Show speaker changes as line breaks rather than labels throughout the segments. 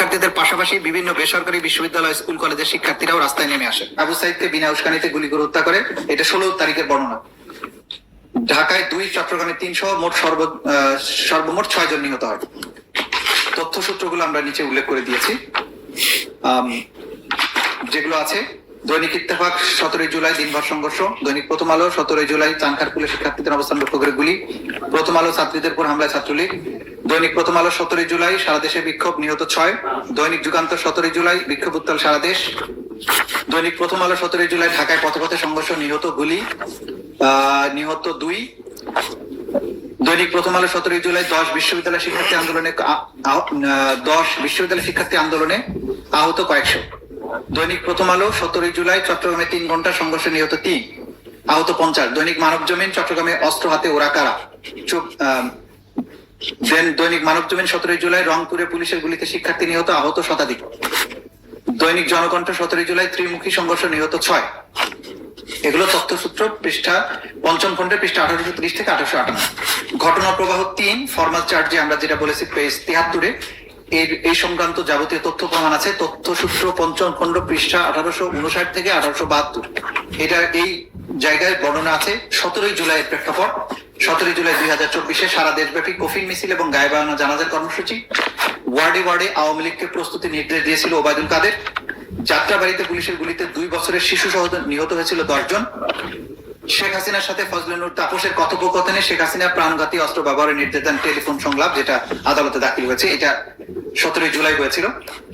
শিক্ষার্থীদের পাশাপাশি বিভিন্ন বেসরকারি বিশ্ববিদ্যালয়, স্কুল, কলেজের শিক্ষার্থীরাও রাস্তায় নেমে আসে। আবু সাইদকে বিনা উস্কানিতে গুলি করে হত্যা করে, এটা ষোলো তারিখের বর্ণনা। ঢাকায় দুই চট্টগ্রামে তিনশো মোট সর্ব সর্বমোট ছয় জন নিহত হয়। তথ্য সূত্রগুলো আমরা নিচে উল্লেখ করে দিয়েছি। যেগুলো আছে, দৈনিক ইত্তেফাক, সতেরোই জুলাই, দিনভর সংঘর্ষ, দৈনিক প্রথম আলো, সতেরোই জুলাই, চানখারপুলে শিক্ষার্থীদের অবস্থান লক্ষ্য করে গুলি, প্রথম আলো ছাত্রীদের উপর হামলায় ছাত্রলীগ দৈনিক প্রথম আলো সতেরোই জুলাই, সারা দেশে বিক্ষোভ, নিহত ছয়। দৈনিক যুগান্তর সতেরোই জুলাই, বিক্ষোভ উত্তাল সারা দেশ। দৈনিক প্রথম আলো সতেরোই জুলাই, ঢাকায় পথে পথে সংঘর্ষ, নিহত গুলি নিহত দুই। দৈনিক প্রথম আলো সতেরোই জুলাই, দশ বিশ্ববিদ্যালয় শিক্ষার্থী আন্দোলনে দশ বিশ্ববিদ্যালয় শিক্ষার্থী আন্দোলনে আহত কয়েকশো। দৈনিক প্রথম আলো সতেরোই জুলাই, চট্টগ্রামে তিন ঘণ্টা সংঘর্ষে নিহত তিন। আহত পঞ্চাশ। দৈনিক মানব জমিন চট্টগ্রামে অস্ত্র হাতে ওরা কারা? দেন- দৈনিক মানব জমিন সতেরোই জুলাই রংপুরে পুলিশের গুলিতে শিক্ষার্থী নিহত আহত শতাধিক। দৈনিক জনকণ্ঠ সতেরোই জুলাই ত্রিমুখী সংঘর্ষ নিহত ছয়। এগুলো তথ্যসূত্র পৃষ্ঠা পঞ্চম খণ্ডের পৃষ্ঠা আঠারোশো ত্রিশ থেকে আঠারোশো আটান্ন। ঘটনা প্রবাহ তিন ফর্মাল চার্জে আমরা যেটা বলেছি পেজ তিয়াত্তরে, এর, এই সংক্রান্ত যাবতীয় তথ্য প্রমাণ আছে। তথ্যসূত্র পঞ্চম খণ্ড পৃষ্ঠা আঠারোশো উনষাট থেকে আঠারোশো বাহাত্তর। এটা এই জায়গায় বর্ণনা আছে। সতেরোই জুলাইয়ের প্রেক্ষাপট। সতেরোই জুলাই দুই হাজার চব্বিশে সারা দেশব্যাপী কফিন মিছিল এবং গায়ে গায়েবানা জানাজার কর্মসূচি। ওয়ার্ডে ওয়ার্ডে আওয়ামী লীগকে প্রস্তুতি নির্দেশ দিয়েছিল ওবায়দুল কাদের। যাত্রাবাড়িতে পুলিশের গুলিতে দুই বছরের শিশু সহ নিহত হয়েছিল দশজন। শেখ হাসিনার সাথে ফজলুর তাপসের কথোপকথনে শেখ হাসিনা প্রাণঘাতী অস্ত্র ব্যবহারের নির্দেশ দেন টেলিফোন সংলাপ, যেটা আদালতে দাখিল হয়েছে। এটা সতেরোই জুলাই হয়েছিল।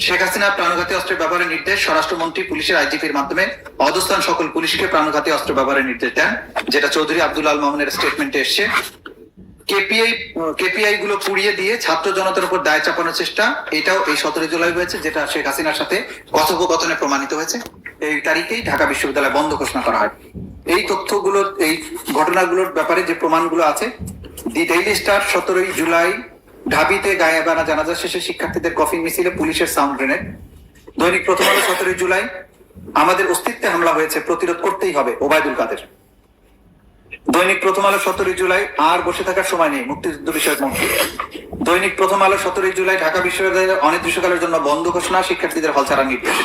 শেখ হাসিনা প্রাণঘাতী অস্ত্রের ব্যবহারের নির্দেশ, স্বরাষ্ট্রমন্ত্রী, পুলিশের আইজিপির মাধ্যমে অধস্থান সকল পুলিশকে প্রাণঘাতী অস্ত্র ব্যবহারের নির্দেশ দেন, যেটা চৌধুরী আব্দুল আল মোহাম্মদের স্টেটমেন্টে এসছে। কেপিআই কেপিআই গুলো পুড়িয়ে দিয়ে ছাত্র জনতার উপর দায় চাপানোর চেষ্টা, এটাও এই সতেরো জুলাই হয়েছে, যেটা শেখ হাসিনার সাথে কথোপকথনে প্রমাণিত হয়েছে। এই তারিখেই ঢাকা বিশ্ববিদ্যালয় বন্ধ ঘোষণা করা হয়। এই তথ্যগুলো, এই ঘটনাগুলোর ব্যাপারে যে প্রমাণগুলো আছে, দি ডেইলি স্টার সতেরোই জুলাই ঢাবিতে গায়েবানা জানাজা শেষে শিক্ষার্থীদের কফিন মিছিলে পুলিশের সাউন্ড গ্রেনেড। দৈনিক প্রথম আলো সতেরোই জুলাই, আমাদের অস্তিত্বে হামলা হয়েছে, প্রতিরোধ করতেই হবে, ওবায়দুল কাদের। দৈনিক প্রথম আলো সতেরোই জুলাই, আর বসে থাকার সময় নেই, মুক্তিযুদ্ধ বিষয়ক মন্ত্রী। দৈনিক প্রথম আলো সতেরোই জুলাই, ঢাকা বিশ্ববিদ্যালয়ের অনির্দিষ্টকালের জন্য বন্ধ ঘোষণা, শিক্ষার্থীদের হল ছাড়া নির্দেশ।